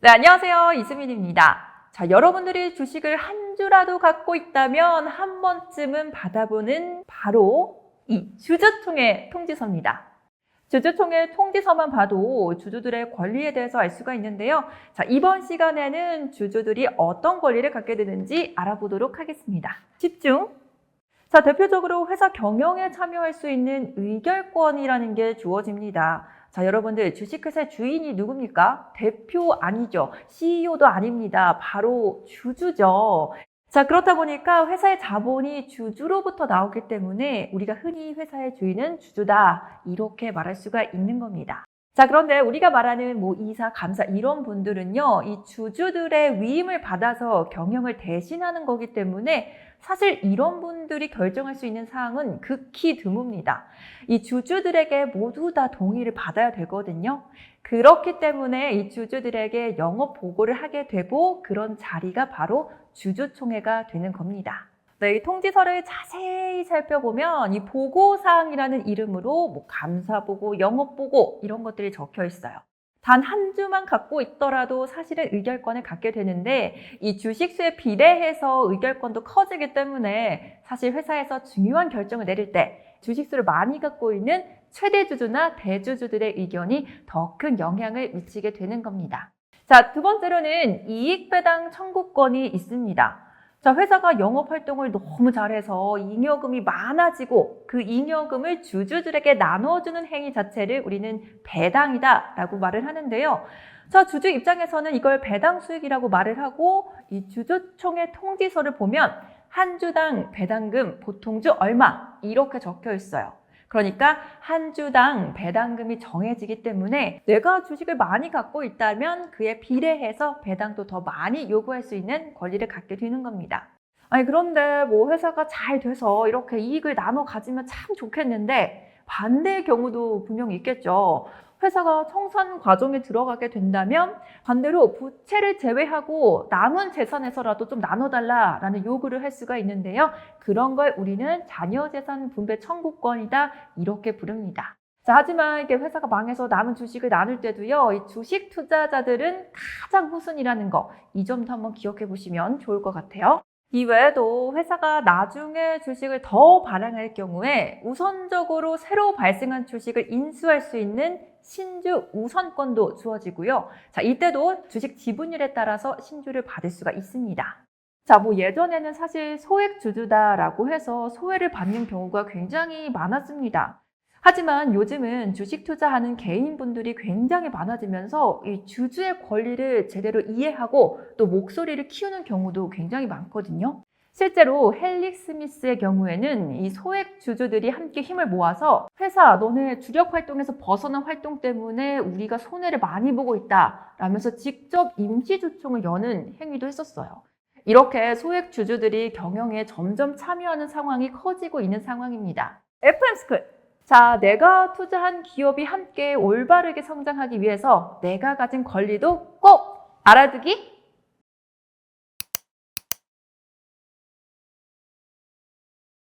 네, 안녕하세요. 이수민입니다. 자, 여러분들이 주식을 한 주라도 갖고 있다면 한 번쯤은 받아보는 바로 이 주주총회 통지서입니다. 주주총회 통지서만 봐도 주주들의 권리에 대해서 알 수가 있는데요. 자, 이번 시간에는 주주들이 어떤 권리를 갖게 되는지 알아보도록 하겠습니다. 집중! 자, 대표적으로 회사 경영에 참여할 수 있는 의결권이라는 게 주어집니다. 자, 여러분들 주식회사의 주인이 누굽니까? 대표 아니죠. CEO도 아닙니다. 바로 주주죠. 자, 그렇다 보니까 회사의 자본이 주주로부터 나오기 때문에 우리가 흔히 회사의 주인은 주주다. 이렇게 말할 수가 있는 겁니다. 자, 그런데 우리가 말하는 뭐 이사, 감사 이런 분들은요, 이 주주들의 위임을 받아서 경영을 대신하는 거기 때문에 사실 이런 분들이 결정할 수 있는 사항은 극히 드뭅니다. 이 주주들에게 모두 다 동의를 받아야 되거든요. 그렇기 때문에 이 주주들에게 영업 보고를 하게 되고 그런 자리가 바로 주주총회가 되는 겁니다. 네, 이 통지서를 자세히 살펴보면 이 보고사항이라는 이름으로 뭐 감사보고, 영업보고 이런 것들이 적혀 있어요. 단 한 주만 갖고 있더라도 사실은 의결권을 갖게 되는데 이 주식수에 비례해서 의결권도 커지기 때문에 사실 회사에서 중요한 결정을 내릴 때 주식수를 많이 갖고 있는 최대 주주나 대주주들의 의견이 더 큰 영향을 미치게 되는 겁니다. 자, 두 번째로는 이익 배당 청구권이 있습니다. 자, 회사가 영업 활동을 너무 잘해서 잉여금이 많아지고 그 잉여금을 주주들에게 나눠주는 행위 자체를 우리는 배당이다 라고 말을 하는데요. 자, 주주 입장에서는 이걸 배당 수익이라고 말을 하고 이 주주총회 통지서를 보면 한 주당 배당금 보통주 얼마 이렇게 적혀 있어요. 그러니까 한 주당 배당금이 정해지기 때문에 내가 주식을 많이 갖고 있다면 그에 비례해서 배당도 더 많이 요구할 수 있는 권리를 갖게 되는 겁니다. 아니 그런데 뭐 회사가 잘 돼서 이렇게 이익을 나눠 가지면 참 좋겠는데 반대의 경우도 분명히 있겠죠. 회사가 청산 과정에 들어가게 된다면 반대로 부채를 제외하고 남은 재산에서라도 좀 나눠달라라는 요구를 할 수가 있는데요. 그런 걸 우리는 자녀재산 분배 청구권이다 이렇게 부릅니다. 자, 하지만 이게 회사가 망해서 남은 주식을 나눌 때도요, 이 주식 투자자들은 가장 후순이라는 거, 이 점도 한번 기억해 보시면 좋을 것 같아요. 이 외에도 회사가 나중에 주식을 더 발행할 경우에 우선적으로 새로 발생한 주식을 인수할 수 있는 신주 우선권도 주어지고요. 자, 이때도 주식 지분율에 따라서 신주를 받을 수가 있습니다. 자, 뭐 예전에는 사실 소액 주주다라고 해서 소외를 받는 경우가 굉장히 많았습니다. 하지만 요즘은 주식 투자하는 개인분들이 굉장히 많아지면서 이 주주의 권리를 제대로 이해하고 또 목소리를 키우는 경우도 굉장히 많거든요. 실제로 헬릭 스미스의 경우에는 이 소액 주주들이 함께 힘을 모아서 회사 너네 주력 활동에서 벗어난 활동 때문에 우리가 손해를 많이 보고 있다 라면서 직접 임시 주총을 여는 행위도 했었어요. 이렇게 소액 주주들이 경영에 점점 참여하는 상황이 커지고 있는 상황입니다. FM스쿨 자, 내가 투자한 기업이 함께 올바르게 성장하기 위해서 내가 가진 권리도 꼭 알아두기